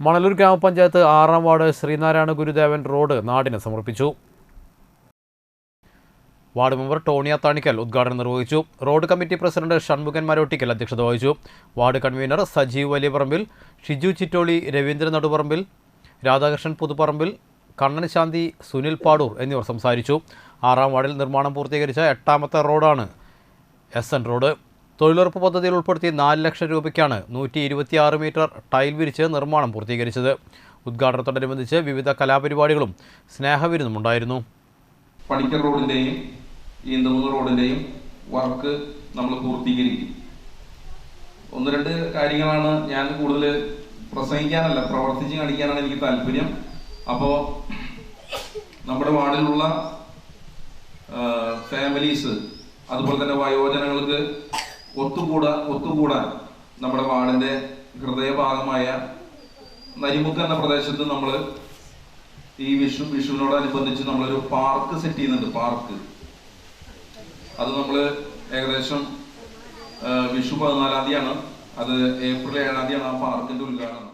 മണലൂർ ഗ്രാമപഞ്ചായത്ത് ആറാം വാർഡ് ശ്രീനാരായണ ഗുരുദേവൻ റോഡ് നാടിന് സമർപ്പിച്ചു. വാർഡ് മെമ്പർ ടോണിയ താണിക്കൽ ഉദ്ഘാടനം നിർവഹിച്ചു. Road committee president Shanmukhan Marottikkal അധ്യക്ഷത വഹിച്ചു. വാർഡ് കൺവീനർ സജീവ് വലിയപറമ്പിൽ ഷിജു ചിറ്റോളി രവീന്ദ്രൻ നടുപറമ്പിൽ രാധാകൃഷ്ണൻ പുതുപ്പറമ്പിൽ കണ്ണൻ ശാന്തി സുനിൽ പാടൂർ എന്നിവർ സംസാരിച്ചു. ആറാം വാർഡിൽ നിർമ്മാണം പൂർത്തീകരിച്ച എട്ടാമത്തെ റോഡാണ് എസ് എൻ റോഡ്. തൊഴിലുറപ്പ് പദ്ധതിയിൽ ഉൾപ്പെടുത്തി നാല് ലക്ഷം രൂപയ്ക്കാണ് നൂറ്റി ഇരുപത്തിയാറ് മീറ്റർ ടൈൽ വിരിച്ച് നിർമ്മാണം പൂർത്തീകരിച്ചത്. ഉദ്ഘാടനത്തോടനുബന്ധിച്ച് വിവിധ കലാപരിപാടികളും സ്നേഹവിരുന്നും ഉണ്ടായിരുന്നു പണിക്കർ ഈ നൂറ് റോഡിന്റെയും വർക്ക് നമ്മൾ പൂർത്തീകരിക്കും. ഒന്ന് രണ്ട് കാര്യങ്ങളാണ് ഞാൻ കൂടുതൽ പ്രസംഗിക്കാനല്ല പ്രവർത്തിച്ച് കാണിക്കാനാണ് എനിക്ക് താല്പര്യം. അപ്പോൾ നമ്മുടെ വാർഡിലുള്ള ഫാമിലീസ് അതുപോലെ തന്നെ വയോജനങ്ങൾക്ക് ഒത്തുകൂടാ ഒത്തുകൂടാൻ നമ്മുടെ വാർഡിന്റെ ഹൃദയഭാഗമായ നരിമുക്ക് എന്ന പ്രദേശത്ത് നമ്മൾ ഈ വിഷു വിഷുവിനോടനുബന്ധിച്ച് നമ്മളൊരു പാർക്ക് സെറ്റ് ചെയ്യുന്നുണ്ട് പാർക്ക്. അത് നമ്മൾ ഏകദേശം വിഷു പതിനാലാം തീയതിയാണ്. അത് ഏപ്രിൽ ഏഴാം തീയതിയാണ് ആ പാർക്കിന്റെ ഉദ്ഘാടനം.